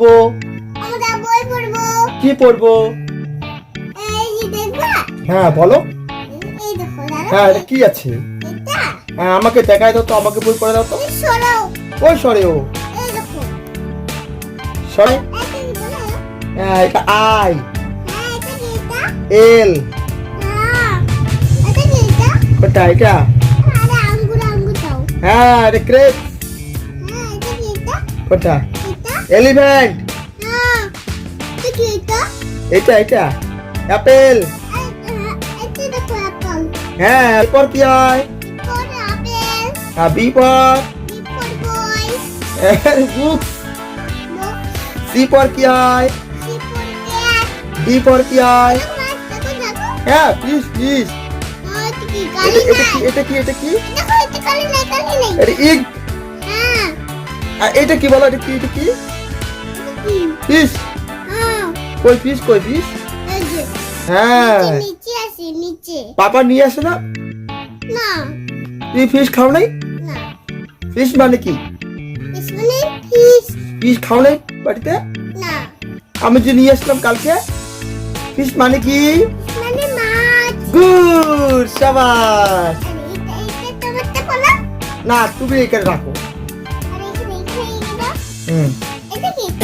পড়ব? আমরা বই পড়ব। কি পড়ব? এই দেখবা? হ্যাঁ বলো। এই দেখো হ্যাঁ এটা কি আছে? এটা? হ্যাঁ আমাকে দেখাই দাও তো আমাকে বই পড়ে দাও তো। এই ওই সরে ও। এই দেখো। সরে। হ্যাঁ এটা আই। হ্যাঁ এল। হ্যাঁ এটা কোনটা এটা? হ্যাঁ এটা ক্রেপ। হ্যাঁ এটা কি এটা? কোনটা এটা এলিফ্যান্ট এটা। এটা অ্যাপেল হ্যাঁ, এরপর কি হয়? হ্যাঁ বি পর বি ফর বুক সি পর কি হয়? ডি পর কি হয়? হ্যাঁ ফিশ হ্যাঁ এটা কি এটা কি এটা কি এটা ইগ। হ্যাঁ। এটা কি বলো এটা কি এটা কি? এটা কি ফিশ হ্যাঁ কই ফিশ কই ফিশ এই যে হ্যাঁ নিচে, নিচে আছে নিচে পাপা নিয়ে আসে না না তুমি ফিশ খাও নাই না ফিশ মানে কি পিছনে ফিস ফিশ খাও নাই বাড়িতে না আমি যে নিয়ে আসলাম কালকে ফিশ মানে কি মানে মাছ গুড সাবাস আর এটা এটা তোমারটা বলো না তুমি এখানে রাখো আর এখানে এখানে এটা হুম এটা কি ক-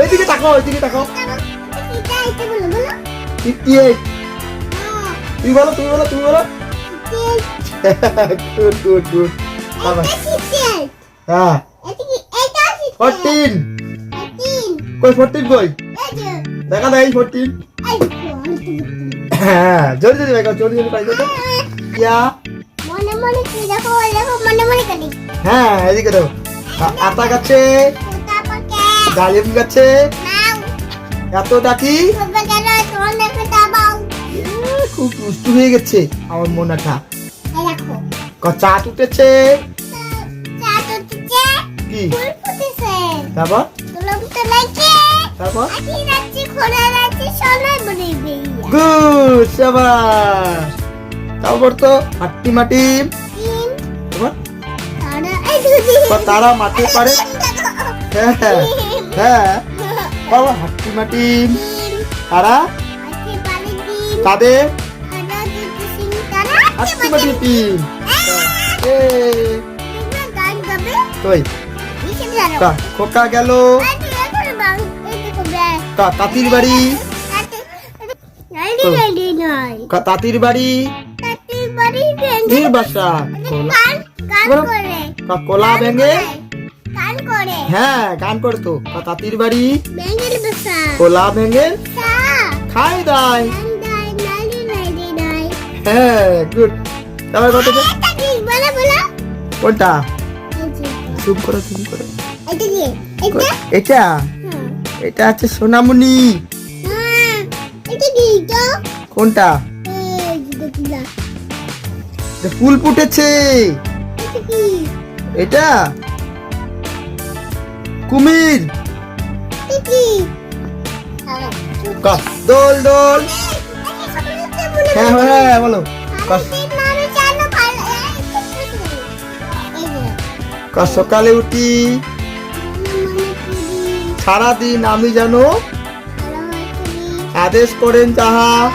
এইদিকে তাকাও এইদিকে তাকাও। ফিফটি এইট হ্যাঁ, তুমি বলো তুমি বলো তুমি বলো। Good good good. হ্যাঁ। ফোরটিন। কই ফোরটিন কই? দেখা দেয় ফোরটিন। হ্যাঁ জলদি জলদি দেখা জলদি জলদি পাই ইয়া। মনে মনে কি দেখো দেখো মনে মনে করি হ্যাঁ এদিকে দেখো। আতা গাছে। ডালিম গাছে। নাও। এত ডাকি? সবে গেল তোমার দেখে দাবাও উম, খুব দুষ্টু হয়ে গেছে আমার মোনাটা। চাট উঠেছে? কি? তারপর? তারপর? তারপর তো মাটি। মাটি তারা মাটি পারে। হ্যাঁ। হ্যাঁ। বাবা হাট্টি মাটি। তারা? তাদের? হাট্টি মাটি টিম। কই খোকা গেল। কা তাঁতির বাড়ি। তাঁতির বাড়ি। বাসা কোলা ভেঙে হ্যাঁ গান করে তো। কা তাঁতির বাড়ি? কোলা ভেঙে সা খাই দাই। হ্যাঁ গুড তারপর কত বলো কোনটা? চুপ করো চুপ করো। এটা এটা এটা হ্যাঁ। আছে সোনামণি। হ্যাঁ। কোনটা? ফুল ফুটেছে। এটা? কুমির। দোল দোল। হ্যাঁ হ্যাঁ হ্যাঁ বলো। কা- কা সকালে উঠি। সারাদিন আমি যেন আদেশ করেন যাহা।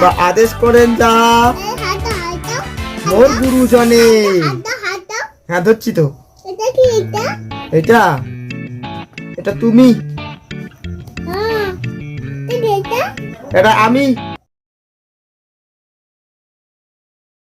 বা আদেশ করেন যাহা। মোর গুরুজনে। হ্যাঁ ধরছি তো। এটা? এটা তুমি। হ্যাঁ। এটা আমি।